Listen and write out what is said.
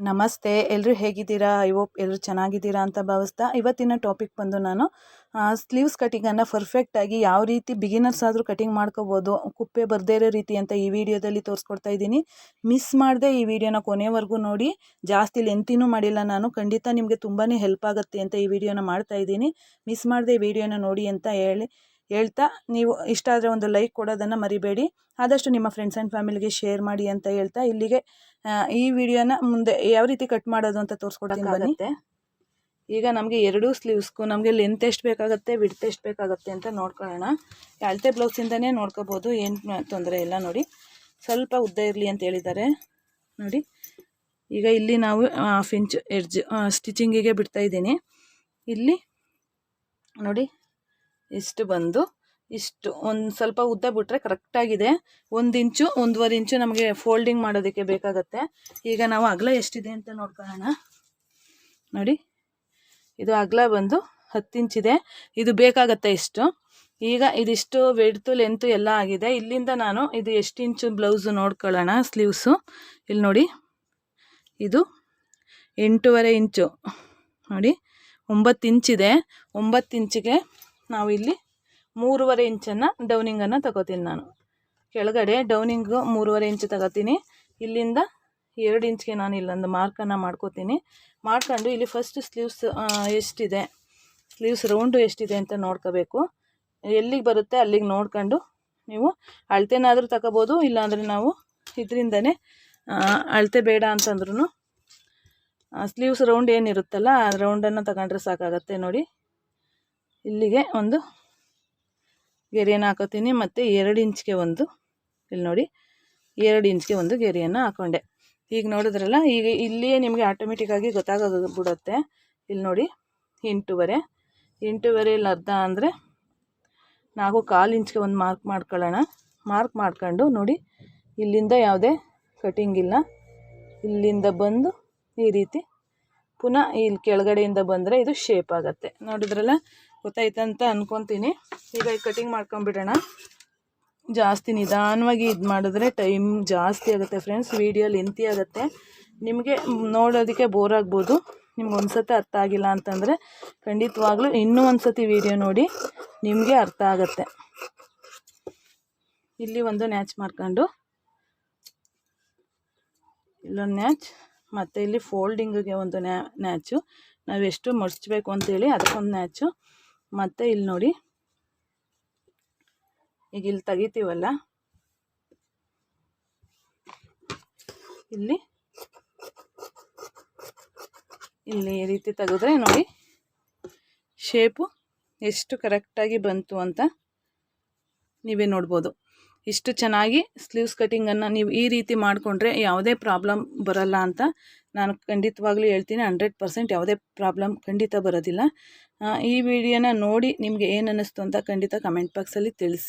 ನಮಸ್ತೆ ಎಲ್ಲರೂ ಹೇಗಿದ್ದೀರಾ? ಐ ಹೋಪ್ ಎಲ್ಲರೂ ಚೆನ್ನಾಗಿದ್ದೀರಾ ಅಂತ ಭಾವಿಸ್ತಾ ಇವತ್ತಿನ ಟಾಪಿಕ್ ಬಂದು ನಾನು ಸ್ಲೀವ್ಸ್ ಕಟಿಂಗನ್ನು ಪರ್ಫೆಕ್ಟಾಗಿ ಯಾವ ರೀತಿ ಬಿಗಿನರ್ಸ್ ಆದರೂ ಕಟಿಂಗ್ ಮಾಡ್ಕೋಬೋದು, ಕುಪ್ಪೆ ಬರದೇ ಇರೋ ರೀತಿ ಅಂತ ಈ ವಿಡಿಯೋದಲ್ಲಿ ತೋರಿಸ್ಕೊಡ್ತಾ ಇದ್ದೀನಿ. ಮಿಸ್ ಮಾಡದೆ ಈ ವಿಡಿಯೋನ ಕೊನೆವರೆಗೂ ನೋಡಿ, ಜಾಸ್ತಿ ಲೆಂತಿನೂ ಮಾಡಿಲ್ಲ ನಾನು, ಖಂಡಿತ ನಿಮಗೆ ತುಂಬಾ ಹೆಲ್ಪ್ ಆಗುತ್ತೆ ಅಂತ ಈ ವಿಡಿಯೋನ ಮಾಡ್ತಾ ಇದ್ದೀನಿ. ಮಿಸ್ ಮಾಡದೆ ಈ ವಿಡಿಯೋನ ನೋಡಿ ಅಂತ ಹೇಳಿ ಹೇಳ್ತಾ ನೀವು ಇಷ್ಟ ಆದರೆ ಒಂದು ಲೈಕ್ ಕೊಡೋದನ್ನು ಮರಿಬೇಡಿ. ಆದಷ್ಟು ನಿಮ್ಮ ಫ್ರೆಂಡ್ಸ್ ಆ್ಯಂಡ್ ಫ್ಯಾಮಿಲಿಗೆ ಶೇರ್ ಮಾಡಿ ಅಂತ ಹೇಳ್ತಾ ಇಲ್ಲಿಗೆ ಈ ವಿಡಿಯೋನ ಮುಂದೆ ಯಾವ ರೀತಿ ಕಟ್ ಮಾಡೋದು ಅಂತ ತೋರಿಸ್ಕೊಡ್ತೀನಿ ಬನ್ನಿ. ಈಗ ನಮಗೆ ಎರಡೂ ಸ್ಲೀವ್ಸ್ಗೂ ನಮಗೆ ಲೆಂತ್ ಎಷ್ಟು ಬೇಕಾಗುತ್ತೆ ವಿಡ್ತ್ ಎಷ್ಟು ಬೇಕಾಗುತ್ತೆ ಅಂತ ನೋಡ್ಕೊಳ್ಳೋಣ. ಅಳತೆ ಬ್ಲೌಸಿಂದನೇ ನೋಡ್ಕೋಬೋದು, ಏನು ತೊಂದರೆ ಇಲ್ಲ ನೋಡಿ. ಸ್ವಲ್ಪ ಉದ್ದ ಇರಲಿ ಅಂತ ಹೇಳಿದ್ದಾರೆ. ನೋಡಿ, ಈಗ ಇಲ್ಲಿ ನಾವು ಹಾಫ್ ಇಂಚ್ ಎಡ್ಜ್ ಸ್ಟಿಚಿಂಗಿಗೆ ಬಿಡ್ತಾ ಇದ್ದೀನಿ. ಇಲ್ಲಿ ನೋಡಿ ಇಷ್ಟು ಬಂದು ಇಷ್ಟು ಒಂದು ಸ್ವಲ್ಪ ಉದ್ದ ಬಿಟ್ಟರೆ ಕರೆಕ್ಟಾಗಿದೆ ಒಂದು ಇಂಚು, ಒಂದೂವರೆ ಇಂಚು ನಮಗೆ ಫೋಲ್ಡಿಂಗ್ ಮಾಡೋದಕ್ಕೆ ಬೇಕಾಗತ್ತೆ. ಈಗ ನಾವು ಅಗಲ ಎಷ್ಟಿದೆ ಅಂತ ನೋಡ್ಕೊಳ್ಳೋಣ. ನೋಡಿ, ಇದು ಅಗಲ ಬಂದು ಹತ್ತು ಇಂಚಿದೆ ಇದು. ಬೇಕಾಗತ್ತೆ ಇಷ್ಟು. ಈಗ ಇದಿಷ್ಟು ವೆಡ್ತು ಲೆಂತು ಎಲ್ಲ ಆಗಿದೆ. ಇಲ್ಲಿಂದ ನಾನು ಇದು ಎಷ್ಟು ಇಂಚು ಬ್ಲೌಸು ನೋಡ್ಕೊಳ್ಳೋಣ ಸ್ಲೀವ್ಸು ಇಲ್ಲಿ ನೋಡಿ, ಇದು ಎಂಟೂವರೆ ಇಂಚು. ನೋಡಿ, ಒಂಬತ್ತು ಇಂಚಿದೆ ಒಂಬತ್ತು ಇಂಚಿಗೆ ನಾವು ಇಲ್ಲಿ ಮೂರುವರೆ ಇಂಚನ್ನು ಡೌನಿಂಗನ್ನು ತಗೋತೀನಿ ನಾನು. ಕೆಳಗಡೆ ಡೌನಿಂಗು ಮೂರುವರೆ ಇಂಚು ತಗೋತೀನಿ. ಇಲ್ಲಿಂದ ಎರಡು ಇಂಚ್ಗೆ ನಾನು ಇಲ್ಲೊಂದು ಮಾರ್ಕನ್ನು ಮಾಡ್ಕೋತೀನಿ. ಮಾಡ್ಕೊಂಡು ಇಲ್ಲಿ ಫಸ್ಟ್ ಸ್ಲೀವ್ಸ್ ಎಷ್ಟಿದೆ? ಸ್ಲೀವ್ಸ್ ರೌಂಡು ಎಷ್ಟಿದೆ ಅಂತ ನೋಡ್ಕೋಬೇಕು. ಎಲ್ಲಿಗೆ ಬರುತ್ತೆ ಅಲ್ಲಿಗೆ ನೋಡ್ಕೊಂಡು ನೀವು ಅಳತೆನಾದರೂ ತಗೋಬೋದು, ಇಲ್ಲಾಂದರೆ ನಾವು ಇದರಿಂದನೇ ಅಳತೆ ಬೇಡ ಅಂತಂದ್ರೂ ಸ್ಲೀವ್ಸ್ ರೌಂಡ್ ಏನಿರುತ್ತಲ್ಲ, ಆ ರೌಂಡನ್ನು ತಗೊಂಡ್ರೆ ಸಾಕಾಗತ್ತೆ ನೋಡಿ. ಇಲ್ಲಿಗೆ ಒಂದು ಗೆರೆಯನ್ನು ಹಾಕೋತೀನಿ. ಮತ್ತು ಎರಡು ಇಂಚ್ಗೆ ಒಂದು, ಇಲ್ಲಿ ನೋಡಿ, ಎರಡು ಇಂಚ್ಗೆ ಒಂದು ಗೆರೆಯನ್ನು ಹಾಕೊಂಡೆ. ಈಗ ನೋಡಿದ್ರಲ್ಲ, ಈಗ ಇಲ್ಲಿಯೇ ನಿಮಗೆ ಆಟೋಮೆಟಿಕ್ಕಾಗಿ ಗೊತ್ತಾಗೋದು ಬಿಡುತ್ತೆ. ಇಲ್ಲಿ ನೋಡಿ, ಎಂಟೂವರೆ. ಇಲ್ಲಿ ಅರ್ಧ ಅಂದರೆ ನಾವು ಕಾಲು ಇಂಚ್ಗೆ ಒಂದು ಮಾರ್ಕ್ ಮಾಡ್ಕೊಳ್ಳೋಣ. ಮಾರ್ಕ್ ಮಾಡ್ಕೊಂಡು ನೋಡಿ, ಇಲ್ಲಿಂದ ಯಾವುದೇ ಕಟಿಂಗ್ ಇಲ್ಲ. ಇಲ್ಲಿಂದ ಬಂದು ಈ ರೀತಿ ಪುನಃ ಇಲ್ಲಿ ಕೆಳಗಡೆಯಿಂದ ಬಂದರೆ ಇದು ಶೇಪ್ ಆಗುತ್ತೆ. ನೋಡಿದ್ರಲ್ಲ? ಗೊತ್ತಾಯ್ತಂತ ಅಂದ್ಕೊತೀನಿ ಈಗ ಈ ಕಟಿಂಗ್ ಮಾಡ್ಕೊಂಬಿಡೋಣ. ಜಾಸ್ತಿ ನಿಧಾನವಾಗಿ ಇದು ಮಾಡಿದ್ರೆ ಟೈಮ್ ಜಾಸ್ತಿ ಆಗುತ್ತೆ ಫ್ರೆಂಡ್ಸ್ ವೀಡಿಯೋ ಲೆಂತಿ ಆಗುತ್ತೆ. ನಿಮಗೆ ನೋಡೋದಕ್ಕೆ ಬೋರ್ ಆಗ್ಬೋದು. ನಿಮ್ಗೆ ಒಂದು ಸತಿ ಅರ್ಥ ಆಗಿಲ್ಲ ಅಂತಂದರೆ ಖಂಡಿತವಾಗ್ಲೂ ಇನ್ನೂ ಒಂದು ಸತಿ ವೀಡಿಯೋ ನೋಡಿ ನಿಮಗೆ ಅರ್ಥ ಆಗುತ್ತೆ. ಇಲ್ಲಿ ಒಂದು ನ್ಯಾಚ್ ಮಾಡ್ಕೊಂಡು. ಇಲ್ಲೊಂದು ನ್ಯಾಚ್ ಮತ್ತು ಇಲ್ಲಿ ಫೋಲ್ಡಿಂಗಿಗೆ ಒಂದು ನ್ಯಾ, ನ್ಯಾಚು. ನಾವು ಎಷ್ಟು ಮಡಿಸ್ಬೇಕು ಅಂತೇಳಿ ಅದಕ್ಕೊಂದು ನ್ಯಾಚು. ಮತ್ತು ಇಲ್ಲಿ ನೋಡಿ. ಈಗ ಇಲ್ಲಿ ತೆಗಿತೀವಲ್ಲ? ಇಲ್ಲಿ. ಇಲ್ಲಿ ಈ ರೀತಿ ತೆಗೆದ್ರೆ ನೋಡಿ. ಶೇಪು ಎಷ್ಟು ಕರೆಕ್ಟಾಗಿ ಬಂತು ಅಂತ ನೀವೇ ನೋಡ್ಬೋದು. ಇಷ್ಟು ಚೆನ್ನಾಗಿ ಸ್ಲೀವ್ಸ್ ಕಟಿಂಗನ್ನು ನೀವು ಈ ರೀತಿ ಮಾಡಿಕೊಂಡ್ರೆ ಯಾವುದೇ ಪ್ರಾಬ್ಲಮ್ ಬರಲ್ಲ ಅಂತ ನಾನು ಖಂಡಿತವಾಗ್ಲೂ ಹೇಳ್ತೀನಿ. ಹಂಡ್ರೆಡ್ ಪರ್ಸೆಂಟ್ ಯಾವುದೇ ಪ್ರಾಬ್ಲಮ್ ಖಂಡಿತ ಬರೋದಿಲ್ಲ. ಈ ವಿಡಿಯೋನ ನೋಡಿ ನಿಮಗೆ ಏನು ಅನ್ನಿಸ್ತು ಅಂತ ಖಂಡಿತ ಕಮೆಂಟ್ ಬಾಕ್ಸಲ್ಲಿ ತಿಳಿಸಿ.